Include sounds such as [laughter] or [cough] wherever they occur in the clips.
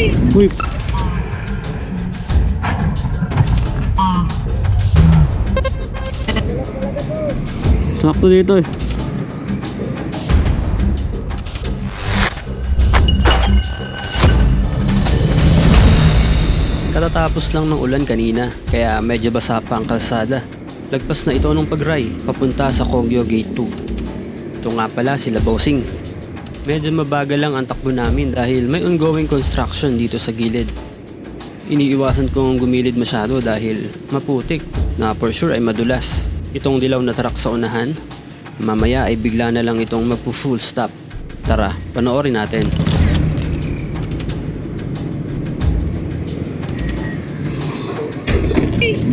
Uy. Sakto dito eh. Katatapos lang ng ulan kanina, kaya medyo basa pa ang kalsada. Lagpas na ito ng pagray, papunta sa Kogyo Gate 2. Ito nga pala sila Bossing. Medyo mabagal lang ang takbo namin dahil may ongoing construction dito sa gilid. Iniiwasan kong gumilid masyado dahil maputik na for sure ay madulas. Itong dilaw na truck sa unahan, mamaya ay bigla na lang itong magpo-full stop. Tara, panoorin natin.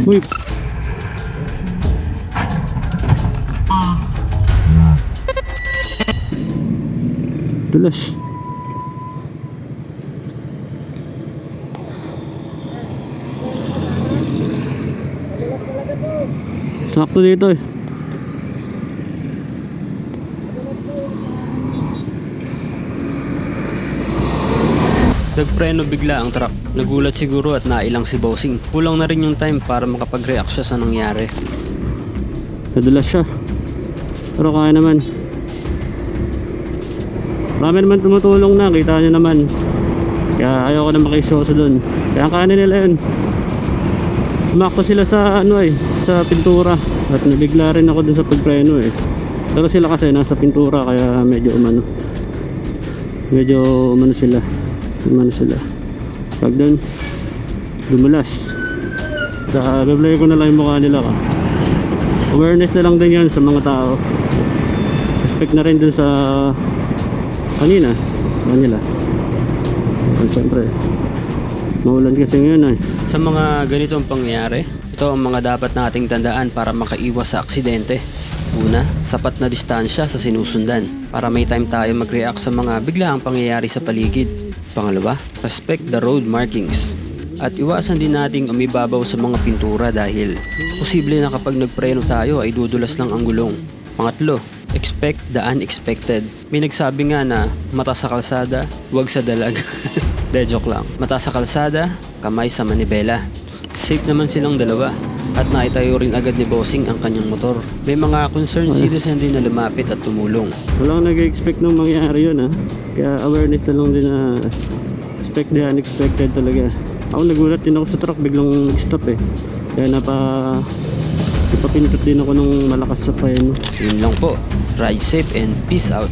Uy. Dulas. Sakto dito eh. Nagpreno bigla ang truck. Nagulat siguro at nailang si Bossing. Kulang na rin yung time para makapag-react siya sa nangyari. Nadulas siya. Pero kaya naman. Marami naman tumutulong na, kita nyo naman. Kaya ayoko na makisoso dun. Kaya kaya nila yun. Umakto sila sa ano eh, sa pintura. At nabigla rin ako dun sa pagpreno eh. Pero sila kasi nasa pintura kaya medyo umano. Medyo umano sila. Umano sila. Pag dun, dumulas. Sa replay ko na lang yung mukha nila ka awareness na lang din yan sa mga tao respect na rin dun sa kanina sa kanila at syempre maulan kasi ngayon eh Sa mga ganitong pangyayari, ito ang mga dapat nating tandaan para makaiwas sa aksidente. Una, sapat na distansya sa sinusundan para may time tayo mag-react sa mga biglaang pangyayari sa paligid. Pangalawa, respect the road markings. At iwasan din nating umibabaw sa mga pintura dahil posible na kapag nagpreno tayo ay dudulas lang ang gulong. Pangatlo, expect the unexpected. May nagsabi nga na mata sa kalsada, wag sa dalag. [laughs] De joke lang. Mata sa kalsada, kamay sa manibela. Safe naman silang dalawa at naitayo rin agad ni Bossing ang kanyang motor. May mga concerned citizen din na lumapit at tumulong. wala akong nag-expect nung mangyari yun ah kaya awareness na lang din na expect the unexpected talaga ako nagulat din ako sa truck biglang nag-stop eh kaya napa napapinipit din ako ng malakas sa preno Yun lang po. Ride safe and peace out.